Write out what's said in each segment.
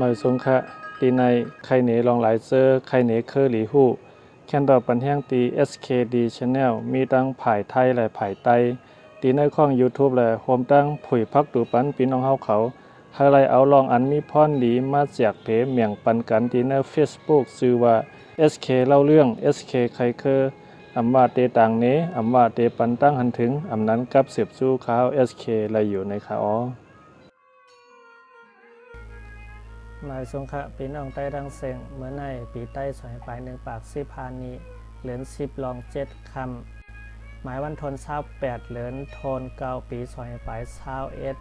หมายสงคะตีในไข่เหนลองหลายเซอร์ไข่เหนเคอหลีฮู้แคนดอปันแห้งตี SKD Channel มีตั้งผายไทยและผายไตตีในข้อง YouTube และโฮมตั้งผุยพักตูปันพี่น้องเฮาเขาไฮไลท์เอาลองอันมีพรดีมาจากเพเมียงปันกันตีใน Facebook ชื่อว่า SK เล่าเรื่อง SK ไคเคอร์อำว่าเตต่างเนอำว่าเตปันตั้งหันถึงอำนั้นกับเสียบสู้ข้าว SK ไรอยู่ในขาอ๋อ หมายสงคะปีน้องใต้ดังเสียงเมื่อในปีใต้สอยปลายหนึ่งปากสิพานีเหลือนสิบลองเจ็ดคำหมายวันทนเศร้าแปดเหลือนทนเก้าปีสอยปลายเศร้าเอ็ด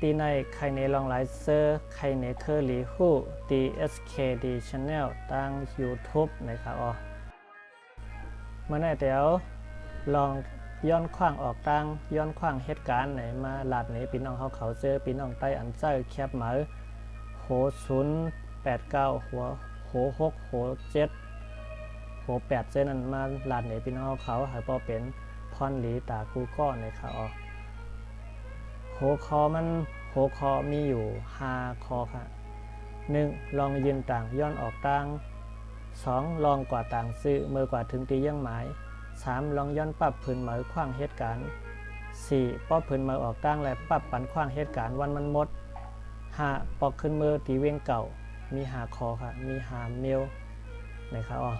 ตีในไครเนลองไลเซอร์ไครเนเคอร์ลีฮู้ตี SKD Channel ตั้ง YouTube นะครับอ๋อเมื่อในเดี๋ยวลอง ย้อนขว้างออกตังย้อนขว้างเหตุการณ์ไหนมาหลาดไหนพี่น้องเขาเขาเจอพี่น้องใต้อันเจ้าแคบหมาโหศูนย์แปดเก้าหัวโหหกโหเจ็ดโหแปดเจนั้นมาหลาดไหนพี่น้องเขาเขาหายพอเป็นพรหลีตากูก้อนในเขาออกโหคอมันโหคอมีอยู่หาคอค่ะหนึ่งลองยืนต่างย้อนออกตั้งสองลองกว่าต่างซื้อเมื่อกว่าถึงตียังหมาย 3. ลองย้อนปรับพื้นเหมยขว้างเหตุการณ์ 4. ป้อพื้นหมยออกตั้งและปรับปันขว้างเหตุการณ์วันมันหมด 5. ปอกขึ้นมือตีเวียงเก่า มีหาคอค่ะ มีหาเมลนะครับอ๋อ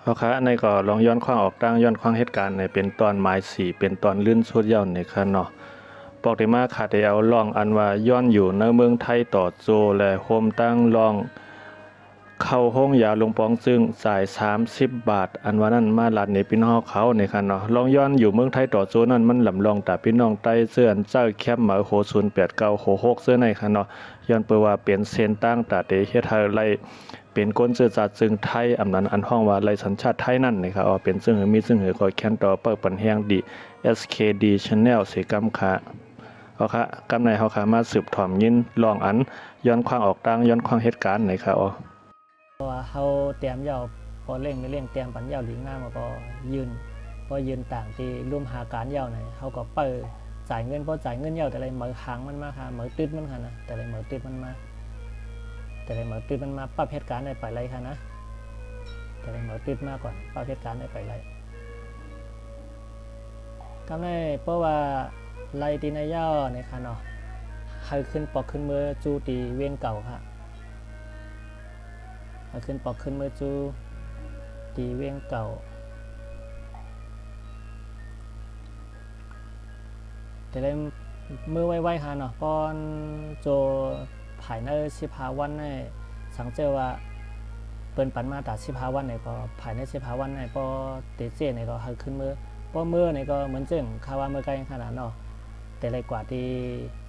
เอาค่ะอันนี้ก็ลองย้อนขว้างออกตั้งย้อนขว้างเหตุการณ์ในเป็นตอนหมายสี่เป็นตอนลื่นสุดยาวในค่ะเนาะปอกได้มาขาดได้เอาลองอันว่าย้อนอยู่ในเมืองไทยต่อโจและโฮมตั้งลอง เข้าห้องยาลงปองซึ่งสาย 30 บาท อันว่านั้นมาลาดในพี่น้องเขาในคันเนาะลองย้อนอยู่เมืองไทยต่อโซนั้นมันลำลองแต่พี่น้องใต้เสื้อนเจ้าแคบหมาโห0 8 9โห6เสื้อในคันเนาะย้อนเปิว่าเป็นเส้นตั้งแตาเตเฮ็ดให้ไล่เป็นก้นเสื้อจัดซึ่งไทยอำนั้นอันห้องว่าไล่สัญชาติไทยนั่นนะครับอ๋อเป็นซึ่งมีซึ่งเหอก็แค้นต่อเปิดปันแฮงดี SKD Channel เสกำค่ะเอาค่ะกำในเฮาค่ะมาสืบถอมยินลองอันย้อนควางออกตั้งย้อนควางเหตุการณ์นะครับอ๋อเพราะ ว่าเขาเตรียมเหยาพอเร่งไม่เร่งเตรียมปันเหยาหลิงหน้ามาพอยืนพอยืนต่างที่ร่วมหาการเหยาไหนเขาก็เปิดจ่ายเงินพอจ่ายเงินเหยาแต่ไรเหมือค้างมันมาค่ะเหมือติดมันค่ะนะแต่ไรเหมือติดมันมาแต่ไรเหมือติดมันมาปรับเหตุการณ์ได้ไปไรค่ะนะแต่ไรเหมือติดมากก่อนปรับเหตุการณ์ได้ไปไรก็ได้เพราะว่าไลตีนายเหยาเนี่ยค่ะเนาะให้ขึ้นปอกขึ้นมือจูตีเวียงเก่าค่ะาขึ้นปอกขึ้นมือจูตีเวียงเก่าแต่ได้มือไวๆค่ะเนาะป้อนโจภายในสิพาวันในสังเจอว่าเปิ้นปันมาตัดสิพาวันในก็ภายในสิพาวันในปอเตเจในก็ให้ขึ้นมือป้อมือในก็เหมือนจึงคาว่ามือไกลขนาดเนาะแต่ไรกว่าที่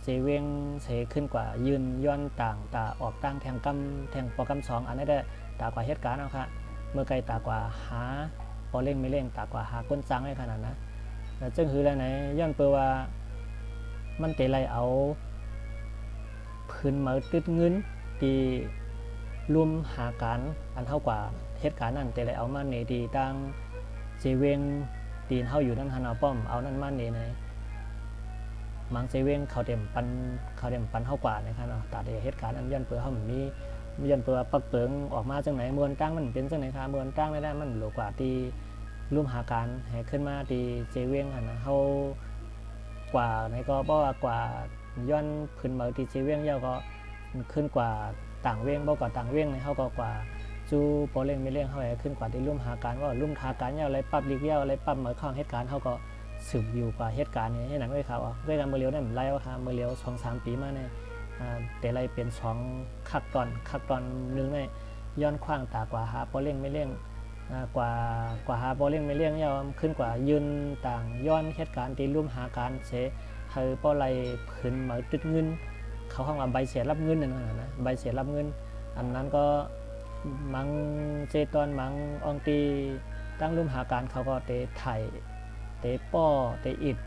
เจเวงเสขึ้นกว่ายืนย้อนต่างตาออกตั้งแทงกำแทงปอกำสองอันนี้ได้ตากว่าเหตุการณ์เอาค่ะเมื่อไกลตากว่าหาพอเร่งไม่เร่งตากว่าหาก้นจังให้ขนาดนะแล้วจึงคืออะไรไหนย้อนเปว่ามันเตะไรเอาพื้นมาตึดเงินตีรวมหาการอันเท่ากว่าเหตุการณ์นั้นแต่ไรเอามาเนดีตั้งเจเวงตีนเท่าอยู่นั่นฮานาป้อมเอานั่นมาเนใน มังเจเวงเขาเต็มปันเขาเต็มปันเท่ากว่านะครับเนาะตาเดเหตุการณ์อันย้อนเปื่อเขาเหมือนมีมียันเปิดปักเปิงออกมาจังไหนมวลตั้งมันเป็นจังไหนคะมวลตั้งไม่ได้มันหลกว่าที่ร่วมหาการให้ขึ้นมาที่เจเวียงนนะเขากว่าในก็บอกว่ากว่าย้อนขึ้นมาที่เจเวียงเย้าก็ขึ้นกว่าต่างเวียงบอกว่าต่างเวียงในเขาก็กว่าจูโปเล่งไม่เล่งเขาให้ขึ้นกว่าที่ร่วมหาการว่าร่วมหาการเย้าอะไรปรับลีกเย้าอะไรปรับเหมือนข้างเหตุการณ์เขาก็ สืบอยู่กว่าเหตุการณ์นี้ให้หนังด้วยเขาอะด้วยกันเมื่อเลี้ยวนั่นไล่ว่าค่ะเมื่อเลี้ยวสองสามปีมาเนี่ยแต่ไรเป็นสองคักตอนคักตอนหนึงเนี่ยย้อนขว้างตากว่าหาปอเล่งไม่เล่งกว่ากว่าหาปอเล่งไม่เล่งยาวขึ้นกว่ายืนต่างย้อนเหตุการณ์ที่ร่วมหาการเสคือปอไรผืนมาตึดเงิน เขาห้องว่าใบเสียรับเงินนั่นนะนะใบเสียรับเงิน อันนั้นก็มังเจตอนมังอองตีตั้งร่มหาการเขาก็เตะไถ่ เตป้อเตอิด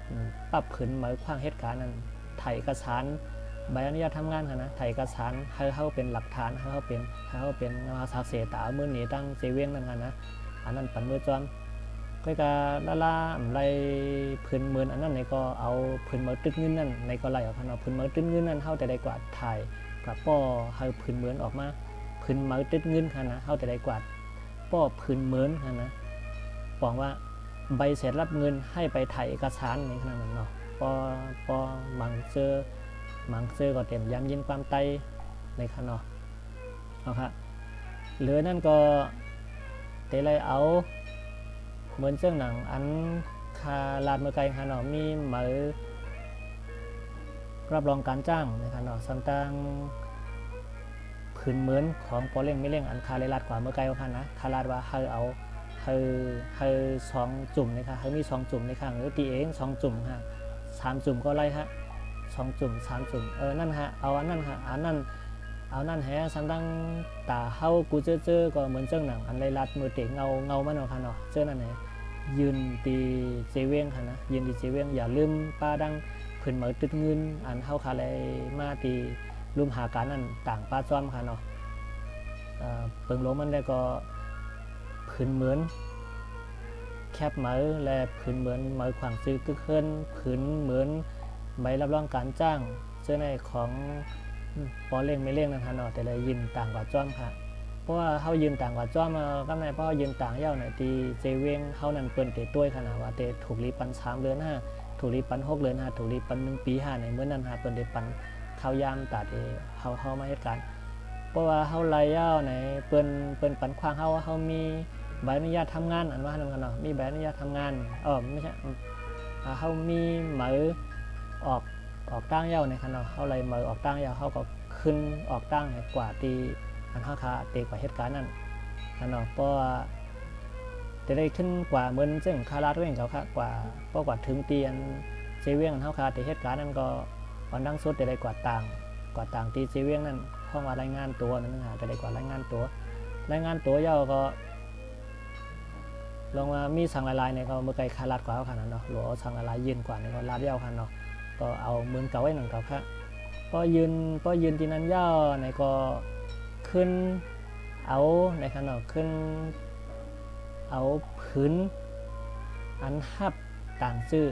ปรับขืนหมายขว้างเหตุการณ์นั้นไถ่เอกสารใบอนุญาตทำงานค่ะนะถ่ายเอกสารให้เขาเป็นหลักฐานให้เขาเป็นให้เขาเป็นนาสักเสตาเมื่อหนีตั้งเซเว่นนั่นกันนะอันนั้นปันมือจอมก็กาละล่าอำไรพื้นเมือนอันนั้นในก็เอาพื้นเมือนตึกเงินนั่นในก็ไล่ออกคันเนาะพื้นเมือนตึกเงินนั่นเฮาแต่ได้กวาดถ่ายกับป้อเฮาพื้นเมือนออกมาพื้นเมือนตึกเงินคันนะเฮาแต่ได้กวาดป้อพื้นเมือนคันนะบอกว่า ใบเสร็จรับเงินให้ไปถ่ายเอกสารในขนาดนั้นเนาะปอปอมังเจอมังเจอก็เต็มย้ำยินความไตในคันเนาะเอาครับเหลือนั่นก็เตเลยเอาเหมือนเจ้าหนังอันคาลาดเมื่อไกลค่ะเนาะมีหมายรับรองการจ้างนะคะเนาะสัมตังผืนเหมือนของปอเล่งไม่เล่งอันคาเลรัดกว่าเมื่อไกลว่าค่ะนะคาลาดว่าเฮาเอา เฮาเฮาสองจุ่มนะคะเฮามีสองจุ่มในข้างหรือตีเองสองจุ่มค่ะสามจุ่มก็ไล่ฮะสองจุ่มสามจุ่มเออนั่นฮะเอาอันนั้นฮะอันนั้นเอานั่นแฮสัมตังตาเฮากูเจอเจอก็เหมือนเจ้าหนังอันไรลัดมือเตะเงาเงามันเนาะค่ะเนาะเจอนั่นแหละยืนตีเจเวงค่ะนะยืนตีเจเวงอย่าลืมป้าดังผืนเหมือตึดเงินอันเฮาคาเลยมาตีรุมหาการนั่นต่างป้าจ้อมค่ะเนาะเปิงลงมันได้ก็ ผืนเหมือน แคบเหมือและผืนเหมือนเหมือขวางซื้อกึกเคินผืนเหมือนใบรับรองการจ้างเจ้าในของปอเล่งไม่เล่งนะคะเนาะแต่เลยยินต่างกว่าจ้อมค่ะ เพราะว่าเขายืนต่างกว่าจ้อมาก็ในเพราะยืนต่างเย้าหน่อยตีเจเวงเขานั่นเปิ้นเตะต้วยขนาดว่าเตะถูกรีปันสามเดือนห้าถูกรีปันหกเดือนห้าถูกรีปันหนึ่งปีห้าในเมื่อนั้นหาเปิ้นเตะปันเขายามตัดเอเขาเขามาเหตุการณ์เพราะว่าเขาไล่เย้าในเปิ้นเปิ้นปันควางเขาเขามี ใบอนุญาตทำงานอันว่าทำกันเนาะมีใบอนุญาตทำงานอ๋อไม่ใช่เขามีหมายออกออกตั้งเย้าในขนาดเขาไล่หมายออกตั้งเย้าเขาก็ขึ้นออกตั้งกว่าตีอันห้าคาเตกว่าเหตุการณ์นั้นนเนาะเพราะจะได้ขึ้นกว่าเหมือนซึ่งคาราตัวเองเขาค่ะกว่าเพราะกว่าถึงเตียนเจเวียงอันห้าคาต่เหตุการณ์นั้นก็อันดังสุดจะได้กว่าต่างกว่าต่างตีเจเวียงนั้นข้ามารายงานตัวนั่นนะจะได้กว่ารายงานตัวรายงานตัวเย่าก็ ลงมามีสั่งลายๆเนี่ยก็เมื่อไกลคาราดกว่าเขาขนาดเนาะหลวสั่งลายยืนกว่าเนี่ยก็ลาดเย่าคันเนาะก็เอาเหมือนเก่าไว้หนึ่งเก่าค่ะพอยืนพอยืนที่นั้นเย่าเนี่ยก็ขึ้นเอาในขณะขึ้น เอาพื้นอันหับต่างชื่อ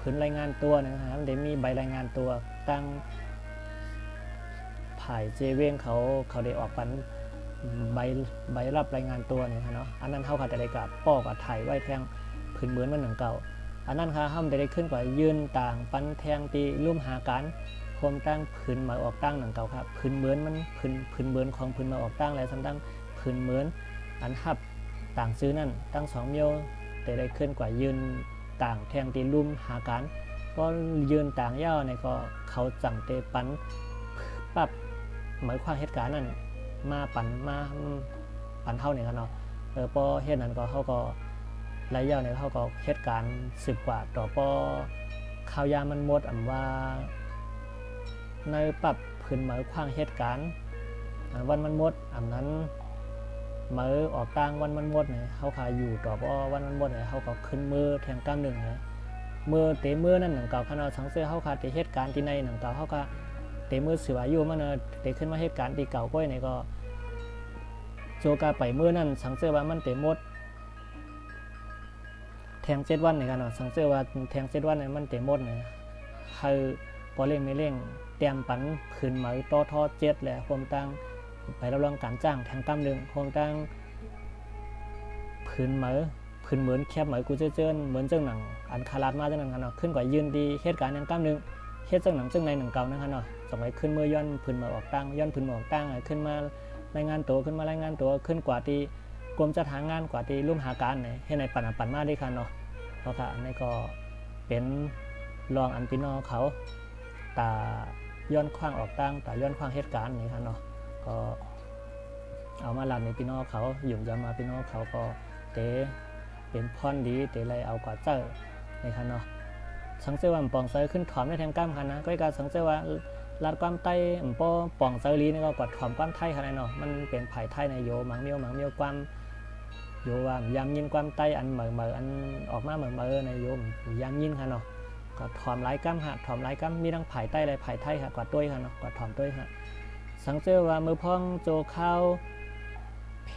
พื้นรายงานตัวนะครับเดี๋ยวมีใบรายงานตัวตั้งผ่ายเจเวงเขาเขาได้ออกปัน ใบใบรับรายงานตัวเนี่ยเนาะอันนั้นเขาขาดแต่ได้กับป้อกับไทยไว้แทงพื้นเหมือนมันหนังเก่า อันนั้นค่ะห้ามได้ขึ้นกว่ายืนต่างปันแทงตีลุ่มหาการคมตั้งพื้นมาออกตั้งหนังเก่าครับพื้นเหมือนมันพื้นพื้นเหมือนของพื้นมาออกตั้งแล้วทำตั้งพื้นเหมือนอันหับต่างซื้อนั่นตั้งสองเมียวแต่ได้ขึ้นกว่ายืนต่างแทงตีลุ่มหาการก็ยืนต่างย่อเนี่ยก็เขาจังเตปันปรับหมายความเหตุการณ์นั้น มาปันมาปันเท่าเนี่ยกันเนาะเออพอเหตุนั้นก็เขาก็รายย่อเนี่ยเขาก็เหตุการณ์สิบกว่าต่อปอข่าวยามันหมดอ่ำว่าในปรับพื้นหมายความเหตุการณ์วันมันหมดอันนั้นมือออกต่างวันมันหมดเนี่ยเขาขายอยู่ต่อว่าวันมันหมดเนี่ยเขาก็ขึ้นมือแทงก้ามหนึ่งนะมือเตะมือนั่นหนังเก่าขนาดสังเสือเขาขาดเตะเหตุการณ์ที่ในหนังเก่าเขาก็ เตมือเสืออายุมันเนอเตะขึ้นมาเหตุการณ์ที่เก่าก้อยเนี่ก็โจกาไปมือนั่นสังเสือว่ามันเตมดแทงเจ็ดวันเนี่กันเนาะสังเสือว่าแทงเจ็ดวันเนี่มันเตมดเนี่ยคือพอเล่งไม่เล่งเตรียมปันขืนหมาต่อทอเจ็ดแหละความตั้งไปรับรองการจ้างแทงกำหนึ่งความตั้งผืนหมายผืนเหมือนแคบเหมายกูเจอเจอเหมือนเจ้าหนังอันคาราดมาเจ้าหนังกันเนาะขึ้นกว่ายืนดีเหตุการณ์ยังกำหนึ่ง เหตุเจ้าหนังเจ้าในหนังเก่านะครับเนาะสมัยขึ้นเมื่อย่อนผืนหมาออกตั้งย่อนผืนหมาออกตั้งขึ้นมารายงานตัวขึ้นมารายงานตัวขึ้นกว่าที่กรมจัดหางานกว่าที่รุ่มหาการเนี่ยให้ในปันปันมาได้ค่ะเนาะเพราะค่ะอันนี้ก็เป็นรองอันพี่น้องเขาตาย้อนคว้างออกตั้งตาย้อนคว้างเหตุการณ์นี่ค่ะเนาะก็เอามาลันในพี่น้องเขาหยุ่มยามาพี่น้องเขาก็เตเป็นพรดีเตไรเอากว่าเจอในค่ะเนาะ สังเสว่าปองเซอขึ้นถอมในแทงก้ามค่ะนะก็การสังเสว่าลาดความไต้ปอปองเซอรีนี่ก็กดถอมความไทยค่ะเนาะมันเป็นไผ่ไทยในโยมังเมียวมังเมียวความโยว่ายำยินความไต้อันเหม่อเหม่ออันออกมาเหม่อเหม่อในโยมยำยินค่ะเนาะก็ถอมไร้กั้มฮะถอมไร้กั้มมีทั้งไผ่ใต้และไผ่ไทยค่ะกว่าต้วยค่ะเนาะกว่าถอมต้วยค่ะสังเจว่ามือพองโจเข้าเพ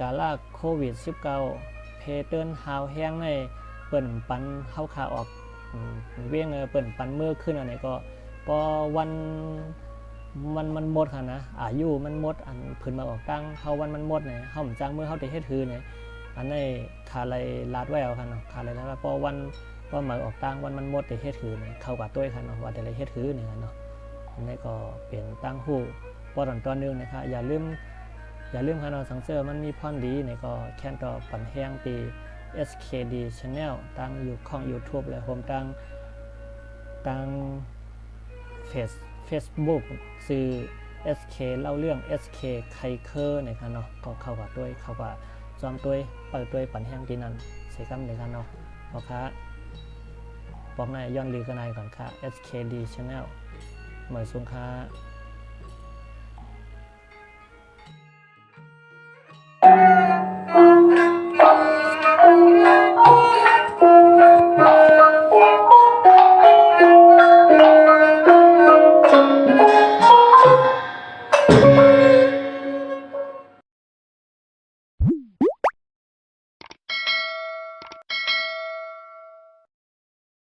กาลาโควิด -19 เพเพเติ้นฮาวแห้งในเปิ่นปันเข้าขาออก เวียงเออเปิ่นปันเมื่อขึ้นอันนี้ก็พอวันมันมันหมดค่ะนะอายุมันหมดอันพื้นมาออกตั้งเฮาวันมันหมดเนี่ยเฮาหมจังเมื่อเฮาได้เฮ็ดถือเนี่ยอันนี้คาไรลาดไว้เอาค่ะเนาะคาไรลาดไว้พอวันพอมาออกตั้งวันมันหมดได้เฮ็ดถือเนี่ยเข้ากับตัวค่ะเนาะว่าได้เฮ็ดถือเนี่ยเนาะอันนี้ก็เปลี่ยนตั้งหู้ปอตอนตอนหนึงนะคะอย่าลืมอย่าลืมค่ะเนาะสังเซอร์มันมีพรดีเนี่ยก็แค่นต่อปันแห้งปี SKD Channel ตั้งอยู่ของ YouTube และผมตั้งตั้งเฟซ Facebook ซื้อ SK เล่าเรื่อง SK ไคเคอร์นี่ยค่ะเนาะก็เข้ากับด้วยเข้ากับจอมด้วยเปิดด้วยปันแห้งที่นั่นเสกัมเลยค่ะเนาะพอค่ะบอกนายย้อนลือกันนายก่อนค่ะ SKD Channel เหมือนสุงค่ะ